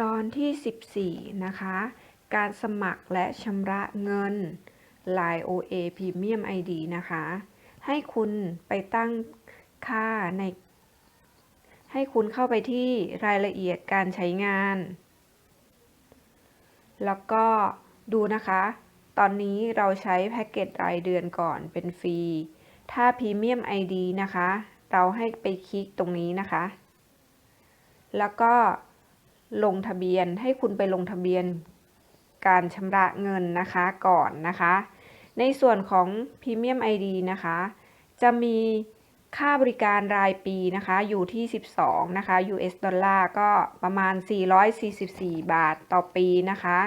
ตอนที่ 14 นะคะ การสมัครและชำระเงิน Line OA Premium ID นะคะ ให้คุณไปตั้งค่าใน ให้คุณเข้าไปที่รายละเอียดการใช้งาน แล้วก็ดูนะคะ ตอนนี้เราใช้แพ็กเกจรายเดือนก่อนเป็นฟรี ถ้า Premium ID นะคะ เราให้ไปคลิกตรงนี้นะคะ แล้วก็ ลงทะเบียนให้คุณไปลงทะเบียนการชำระเงินนะคะก่อนนะคะ ในส่วนของ Premium ID นะคะ จะมีค่าบริการรายปีนะคะอยู่ที่ 12 นะคะ US ดอลลาร์ก็ประมาณ 444 บาทต่อปีนะคะ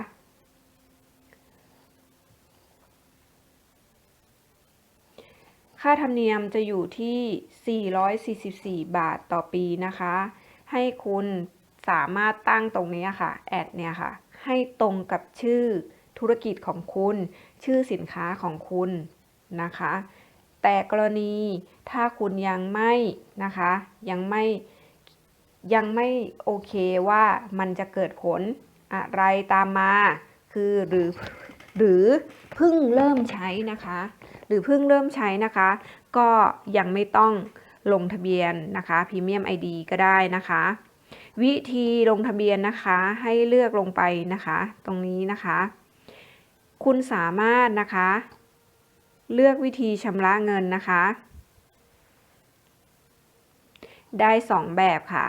ค่าธรรมเนียมจะอยู่ที่ 444 บาทต่อปีนะคะ ให้คุณ สามารถตั้งตรงนี้ค่ะแอดเนี่ยค่ะ ให้ตรงกับชื่อธุรกิจของคุณ ชื่อสินค้าของคุณนะคะ แต่กรณีถ้าคุณยังไม่นะคะ ยังไม่ยังไม่โอเคว่ามันจะเกิดผลอะไรตามมา คือหรือหรือเพิ่งเริ่มใช้นะคะ หรือเพิ่งเริ่มใช้นะคะ ก็ยังไม่ต้องลงทะเบียนนะคะ Premium ID ก็ได้นะคะ วิธีลงทะเบียนนะคะให้เลือกลงไปนะคะ ตรงนี้นะคะ คุณสามารถนะคะ เลือกวิธีชำระเงินนะคะ ได้ 2 แบบค่ะ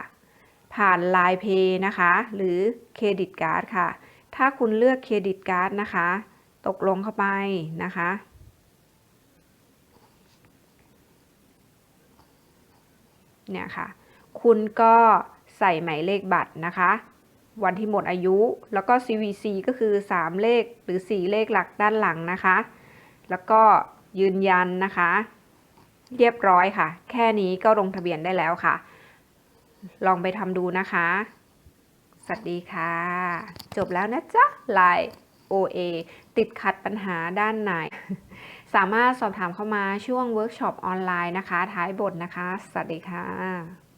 ผ่าน Line Pay นะคะ หรือเครดิตการ์ดค่ะ ถ้าคุณเลือกเครดิตการ์ดนะคะ ตกลงเข้าไปนะคะเนี่ยค่ะ คุณก็ ใส่หมายเลขบัตรนะคะ วันที่หมดอายุ แล้วก็ CVC ก็คือ 3 เลขหรือ 4 เลขหลักด้านหลังนะคะ แล้วก็ยืนยันนะคะ เรียบร้อยค่ะ แค่นี้ก็ลงทะเบียนได้แล้วค่ะ ลองไปทำดูนะคะ สวัสดีค่ะ จบแล้วนะจ๊ะ Line OA ติดขัดปัญหาด้านไหน สามารถสอบถามเข้ามาช่วงเวิร์กช็อปออนไลน์นะคะ ท้ายบทนะคะ สวัสดีค่ะ